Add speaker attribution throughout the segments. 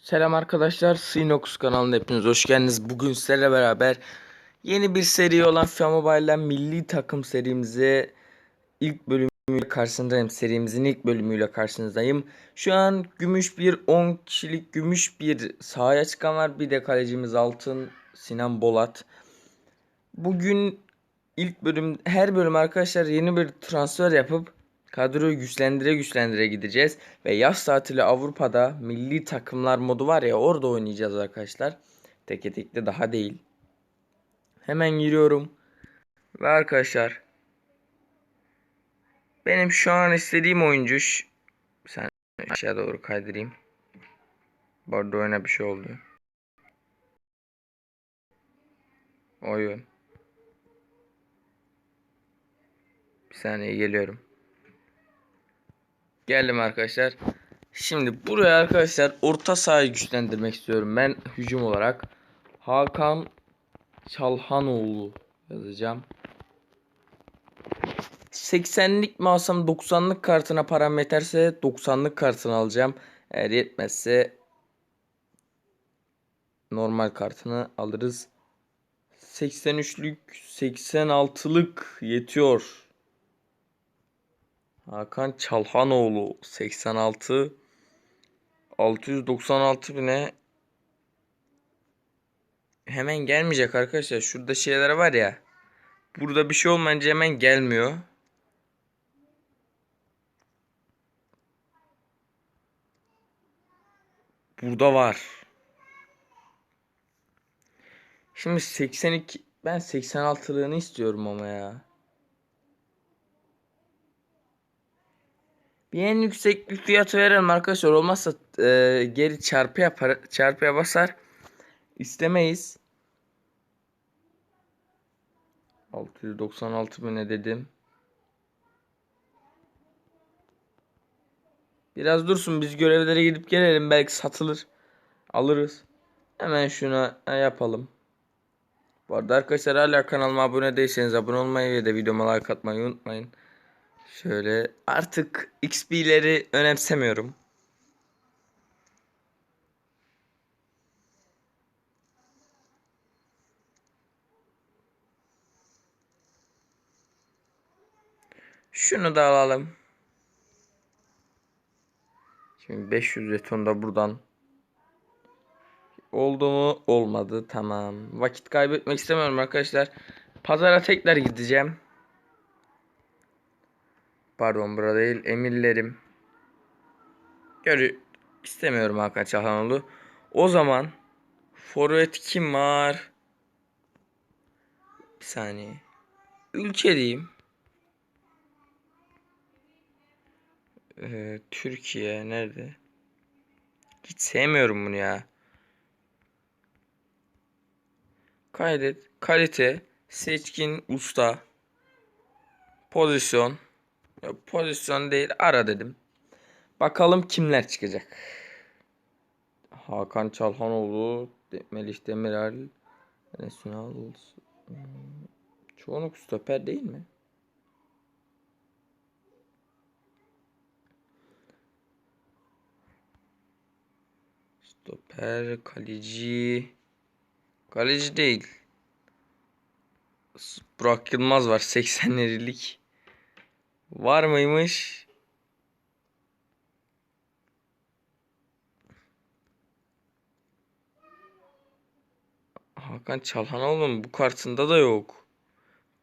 Speaker 1: Selam arkadaşlar, Sinox kanalına hepiniz hoş geldiniz. Bugün sizlerle beraber yeni bir seri olan FIFA Mobile'den milli takım serimize ilk bölümüyle karşınızdayım. Serimizin ilk bölümüyle karşınızdayım. Şu an gümüş bir 10 kişilik gümüş bir sahaya çıkan var. Bir de kalecimiz Altın Sinan Bolat. Bugün ilk bölüm her bölüm arkadaşlar yeni bir transfer yapıp kadroyu güçlendire güçlendire gideceğiz ve yaz tatili Avrupa'da milli takımlar modu var ya orada oynayacağız arkadaşlar. Teke tekli daha değil. Hemen giriyorum. Ve arkadaşlar benim şu an istediğim oyuncu sen aşağı doğru kaydırayım. Bu arada oyuna bir şey oldu. Oyun. Bir saniye geliyorum. Geldim arkadaşlar. Şimdi buraya arkadaşlar orta sahayı güçlendirmek istiyorum. Ben hücum olarak Hakan Çalhanoğlu yazacağım. 80'lik mi alsam 90'lık kartına param yeterse 90'lık kartını alacağım. Eğer yetmezse normal kartını alırız. 83'lük 86'lık yetiyor. Hakan Çalhanoğlu 86 696 bine hemen gelmeyecek arkadaşlar. Şurada şeyler var ya. Burada bir şey olmayınca hemen gelmiyor. Burada var. Şimdi 82 ben 86'lığını istiyorum ama ya. Bir en yüksek bir fiyatı verelim arkadaşlar. Olmazsa e, geri çarpı yapar, çarpıya basar. İstemeyiz. 696 bin ne dedim. Biraz dursun biz görevlere gidip gelelim. Belki satılır. Alırız. Hemen şuna yapalım. Bu arada arkadaşlar hala kanalıma abone değilseniz abone olmayı ve de videoma like atmayı unutmayın. Şöyle artık XP'leri önemsemiyorum. Şunu da alalım. Şimdi 500 jeton da buradan. Oldu mu? Olmadı. Tamam. Vakit kaybetmek istemiyorum arkadaşlar. Pazara tekrar gideceğim. Pardon burada değil. Emirlerim. Görü istemiyorum Hakan Çalhanoğlu. O zaman forvet kim var? Bir saniye. Ülke diyeyim. Ee, Türkiye nerede? Hiç sevmiyorum bunu ya. Kaydet. Kalite. Seçkin. Usta. Pozisyon. Pozisyon değil. Ara dedim. Bakalım kimler çıkacak. Hakan Çalhanoğlu. Melih Demiral. Enes Ünal. Çoğunluk stoper değil mi? Stoper, kaleci. Kaleci değil. Burak Yılmaz var 80'lerlik. Var mıymış? Hakan Çalhanoğlu'nun bu kartında da yok.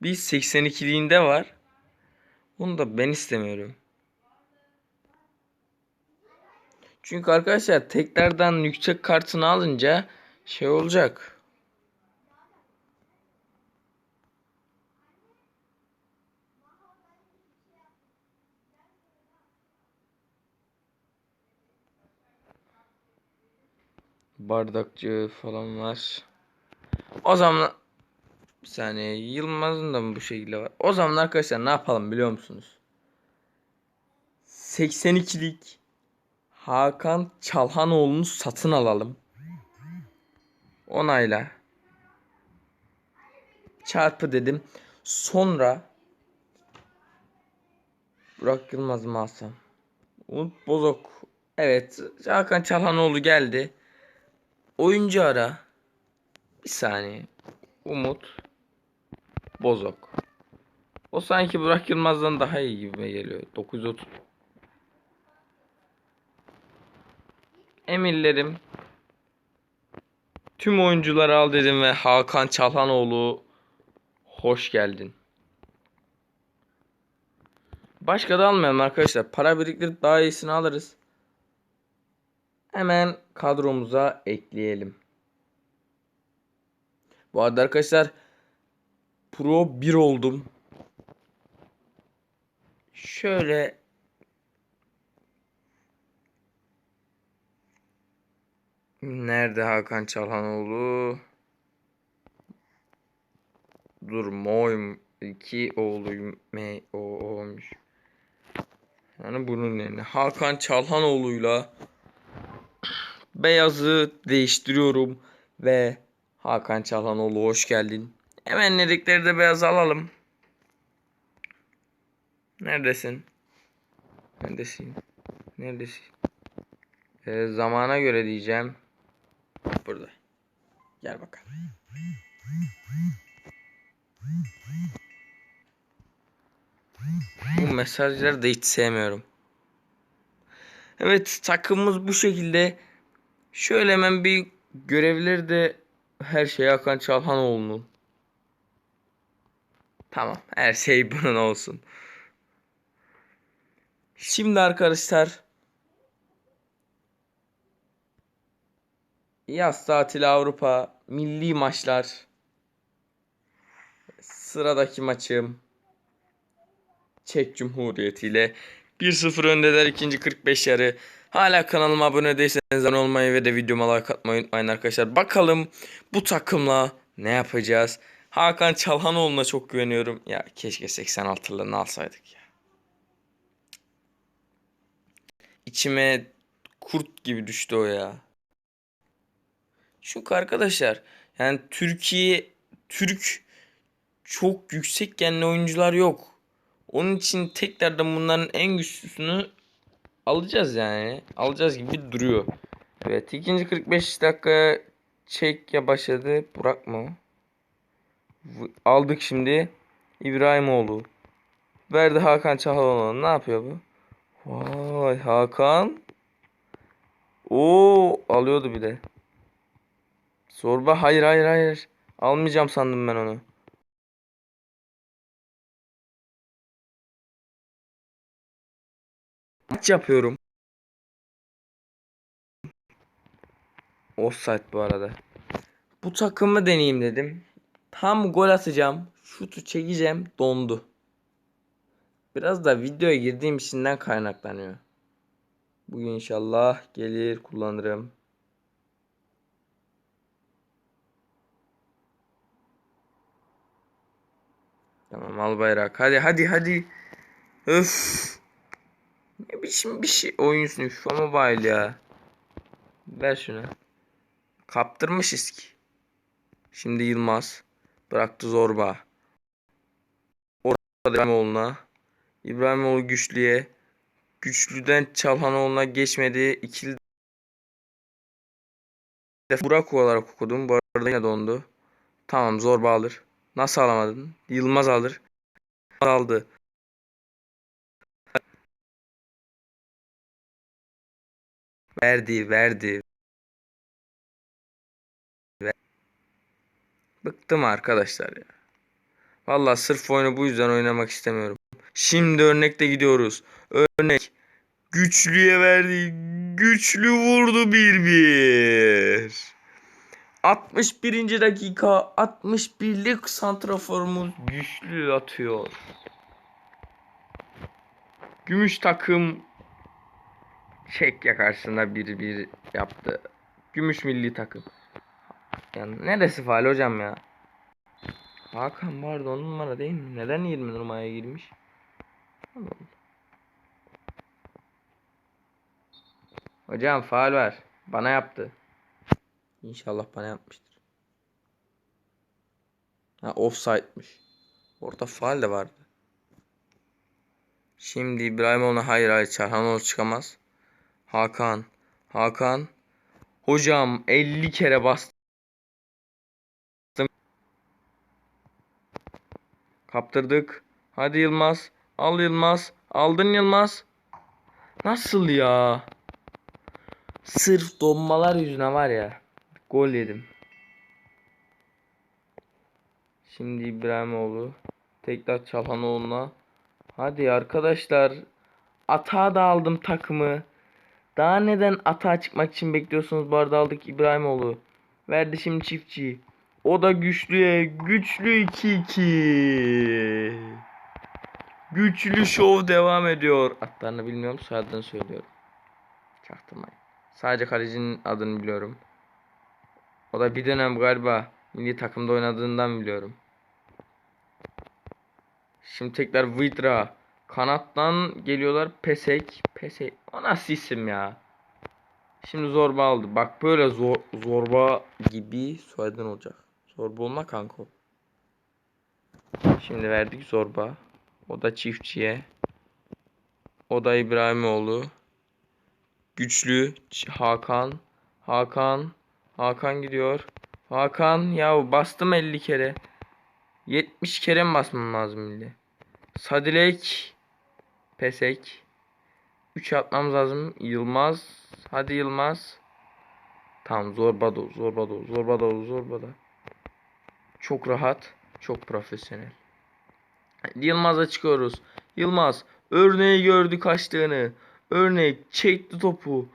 Speaker 1: Bir 82'liğinde var. Onu da ben istemiyorum. Çünkü arkadaşlar tekrardan yüksek kartını alınca şey olacak. Bardakçı falan var. O zaman bir saniye Yılmaz'ın da mı bu şekilde var? O zaman arkadaşlar ne yapalım biliyor musunuz? 82'lik Hakan Çalhanoğlu'nu satın alalım. Onayla. Çarpı dedim. Sonra Burak Yılmaz mı alsam? Umut Bozok. Evet. Hakan Çalhanoğlu geldi. Oyuncu ara. Bir saniye. Umut Bozok. O sanki Burak Yılmaz'dan daha iyi gibi geliyor. 930. Emirlerim tüm oyuncuları al dedim ve Hakan Çalhanoğlu hoş geldin. Başka da almayalım arkadaşlar. Para biriktirip daha iyisini alırız. Hemen kadromuza ekleyelim. Bu arada arkadaşlar Pro 1 oldum. Şöyle Nerede Hakan Çalhanoğlu? Dur Moy iki oğluyum me o olmuş. Yani bunun yerine Hakan Çalhanoğlu'yla beyazı değiştiriyorum ve Hakan Çalhanoğlu hoş geldin. Hemen dedikleri de beyaz alalım. Neredesin? Neredesin? Neredesin? Ee, zamana göre diyeceğim. Burada. Gel bakalım. Bu mesajları da hiç sevmiyorum. Evet takımımız bu şekilde. Şöyle hemen bir görevleri de her şey Hakan Çalhanoğlu'nun. Tamam her şey bunun olsun. Şimdi arkadaşlar yaz tatili Avrupa milli maçlar sıradaki maçım Çek Cumhuriyeti ile 1-0 öndeler ikinci 45 yarı. Hala kanalıma abone değilseniz abone olmayı ve de videoma like atmayı unutmayın arkadaşlar. Bakalım bu takımla ne yapacağız? Hakan Çalhanoğlu'na çok güveniyorum. Ya keşke 86'larını alsaydık ya. İçime kurt gibi düştü o ya. Çünkü arkadaşlar yani Türkiye Türk çok yüksek genli oyuncular yok. Onun için tekrardan bunların en güçlüsünü alacağız yani. Alacağız gibi duruyor. Evet ikinci 45 dakika çek başladı. Burak mı? Aldık şimdi. İbrahimoğlu. Verdi Hakan Çalhanoğlu. Ne yapıyor bu? Vay Hakan. Oo alıyordu bir de. Zorba hayır hayır hayır. Almayacağım sandım ben onu. Maç yapıyorum. Offside bu arada. Bu takımı deneyeyim dedim. Tam gol atacağım. Şutu çekeceğim. Dondu. Biraz da videoya girdiğim içinden kaynaklanıyor. Bugün inşallah gelir kullanırım. Tamam al bayrak. Hadi hadi hadi. Öf. Ne biçim bir şey oyuncusun FIFA Mobile ya. Ver şunu. Kaptırmış iski. Şimdi Yılmaz. Bıraktı Zorba. Orada İbrahimoğlu'na. İbrahimoğlu güçlüye. Güçlüden Çalhanoğlu'na geçmedi. İkili Burak olarak okudum. Bu arada yine dondu. Tamam Zorba alır. Nasıl alamadın? Yılmaz alır. Aldı. Verdi, verdi. Bıktım arkadaşlar ya. Vallahi sırf oyunu bu yüzden oynamak istemiyorum. Şimdi örnekte gidiyoruz. Örnek. Güçlüye verdi. Güçlü vurdu 1-1. 61. dakika 61'lik santraforumuz güçlü atıyor. Gümüş takım Çekya karşısında 1-1 yaptı. Gümüş milli takım. Yani neresi faal hocam ya? Hakan vardı on numara değil mi? Neden 20 numaraya girmiş? Hocam faal var. Bana yaptı. İnşallah bana yapmıştır. Ha offside'miş. Orada faal de vardı. Şimdi İbrahimoğlu hayır hayır Çarhanoğlu çıkamaz. Hakan. Hakan. Hocam 50 kere bastım. Kaptırdık. Hadi Yılmaz. Al Yılmaz. Aldın Yılmaz. Nasıl ya? Sırf donmalar yüzüne var ya. Gol yedim. Şimdi İbrahimoğlu. Tekrar Çalhanoğlu'na. Hadi arkadaşlar. Atağa da aldım takımı. Daha neden atağa çıkmak için bekliyorsunuz? Bu arada aldık İbrahimoğlu. Verdi şimdi çiftçi. O da güçlüye. Güçlü 2-2. Güçlü şov devam ediyor. Atlarını bilmiyorum. Soyadını söylüyorum. Çaktırmayın. Sadece kalecinin adını biliyorum. O da bir dönem galiba milli takımda oynadığından biliyorum. Şimdi tekrar Vidra. Kanattan geliyorlar Pesek. Pesek. O nasıl isim ya? Şimdi zorba aldı. Bak böyle zor, zorba gibi soyadın olacak. Zorba olma kanka. Şimdi verdik zorba. O da çiftçiye. O da İbrahimoğlu. Güçlü Hakan. Hakan. Hakan gidiyor. Hakan ya bastım 50 kere. 70 kere mi basmam lazım milli? Sadilek. Pesek. 3 atmamız lazım. Yılmaz. Hadi Yılmaz. Tamam zorba da zorba da zorba da zorba da. Çok rahat. Çok profesyonel. Yılmaz'a çıkıyoruz. Yılmaz örneği gördü kaçtığını. Örnek çekti topu.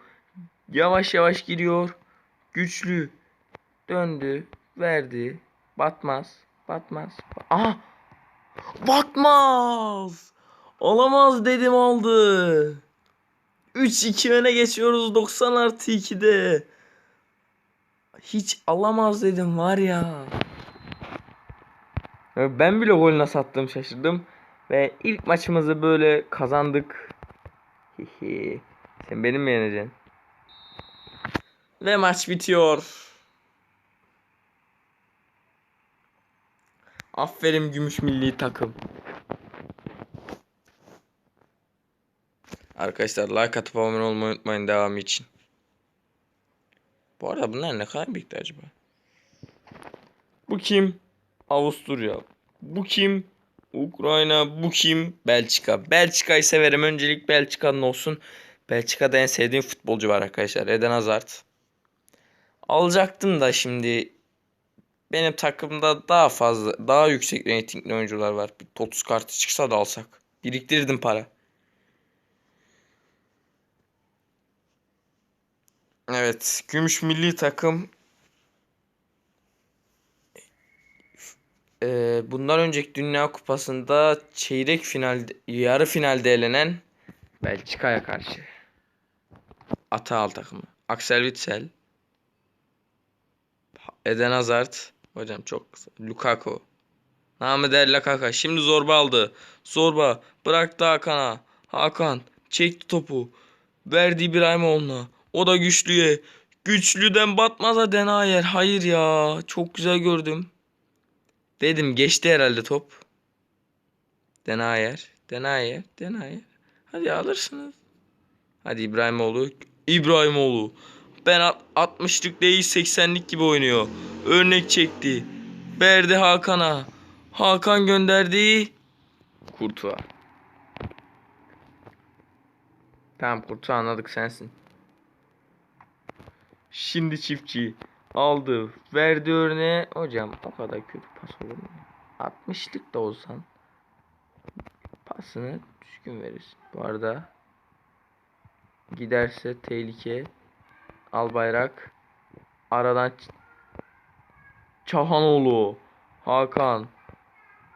Speaker 1: Yavaş yavaş giriyor. Güçlü. Döndü. Verdi. Batmaz. Batmaz. Aha. Batmaz. Olamaz dedim aldı. 3-2 öne geçiyoruz 90 artı 2'de. Hiç alamaz dedim var ya. Ben bile gol nasıl attığım şaşırdım. Ve ilk maçımızı böyle kazandık. Sen benim mi yeneceksin? Ve maç bitiyor. Aferin gümüş milli takım. Arkadaşlar like atıp abone olmayı unutmayın devamı için. Bu arada bunlar ne kadar birikti acaba? Bu kim? Avusturya. Bu kim? Ukrayna. Bu kim? Belçika. Belçika'yı severim. Öncelik Belçika'nın olsun. Belçika'da en sevdiğim futbolcu var arkadaşlar. Eden Hazard. Alacaktım da şimdi benim takımda daha fazla, daha yüksek reytingli oyuncular var. Bir Totus kartı çıksa da alsak. Biriktirirdim para. Evet, gümüş milli takım Ee, bundan önceki Dünya Kupası'nda çeyrek final, yarı finalde elenen Belçika'ya karşı. Ataal takımı. Axel Witsel. Eden Hazard. Hocam çok kısa. Lukaku. Namı der Lakaka. Şimdi zorba aldı. Zorba. Bıraktı Hakan'a. Hakan. Çekti topu. Verdi İbrahimoğlu'na. O da güçlüye. Güçlüden batmaza Denayer. Hayır ya. Çok güzel gördüm. Dedim geçti herhalde top. Denayer. Denayer. Denayer. Hadi alırsınız. Hadi İbrahimoğlu. İbrahimoğlu. Ben at- 60'lık değil 80'lik gibi oynuyor. Örnek çekti. Verdi Hakan'a. Hakan gönderdi. Kurtuğa. Tamam Kurtuğa anladık sensin. Şimdi çiftçi aldı. Verdi örneğe. Hocam o kadar kötü pas olur mu? 60'lık da olsan pasını düzgün verirsin. Bu arada giderse tehlike. Al bayrak. Aradan Çahanoğlu. Hakan.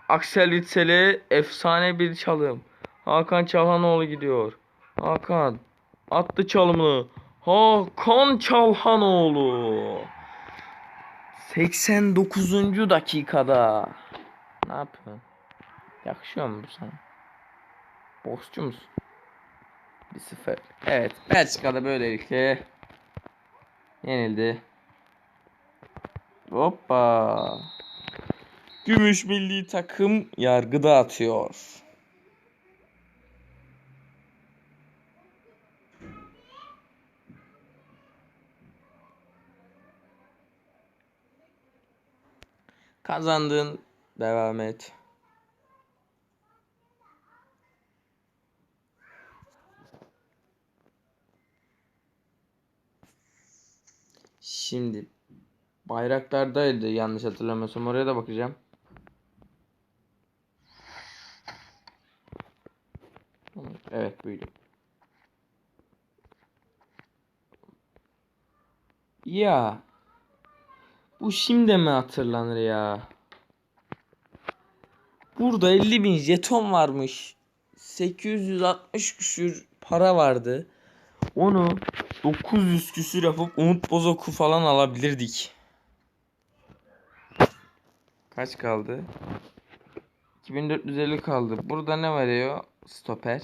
Speaker 1: Aksel Witsel'e efsane bir çalım. Hakan Çalhanoğlu gidiyor. Hakan attı çalımını. Hakan Çalhanoğlu. 89. dakikada. Ne yapıyorsun? Yakışıyor mu bu sana? Boksçu musun? 1-0. Evet. Belçika'da böylelikle yenildi. Hoppa. Gümüş milli takım yargı dağıtıyor. Kazandın. Devam et. Şimdi Bayraklardaydı yanlış hatırlamıyorsam oraya da bakacağım. Evet buydu. Ya bu şimdi mi hatırlanır ya? Burada 50 bin jeton varmış. 860 küsür para vardı. Onu 900 küsür yapıp Umut Bozoku falan alabilirdik. Kaç kaldı? 2450 kaldı. Burada ne veriyor? Stoper.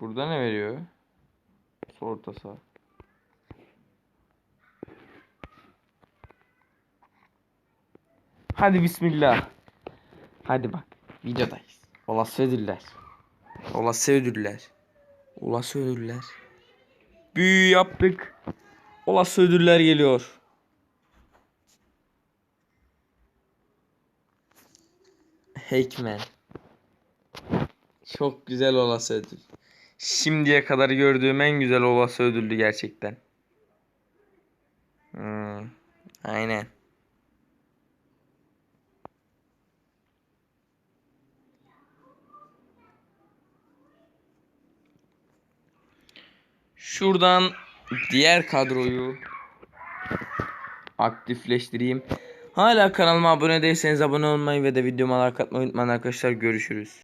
Speaker 1: Burada ne veriyor? Orta saha. Hadi bismillah. Hadi bak. Videodayız. Olası ödüller. Olası ödüller. Olası ödüller. Büyü yaptık. Olası ödüller geliyor. Hackman. Çok güzel olası ödül. Şimdiye kadar gördüğüm en güzel olası ödüldü gerçekten. Şuradan diğer kadroyu aktifleştireyim. Hala kanalıma abone değilseniz abone olmayı ve de videoma like atmayı unutmayın arkadaşlar. Görüşürüz.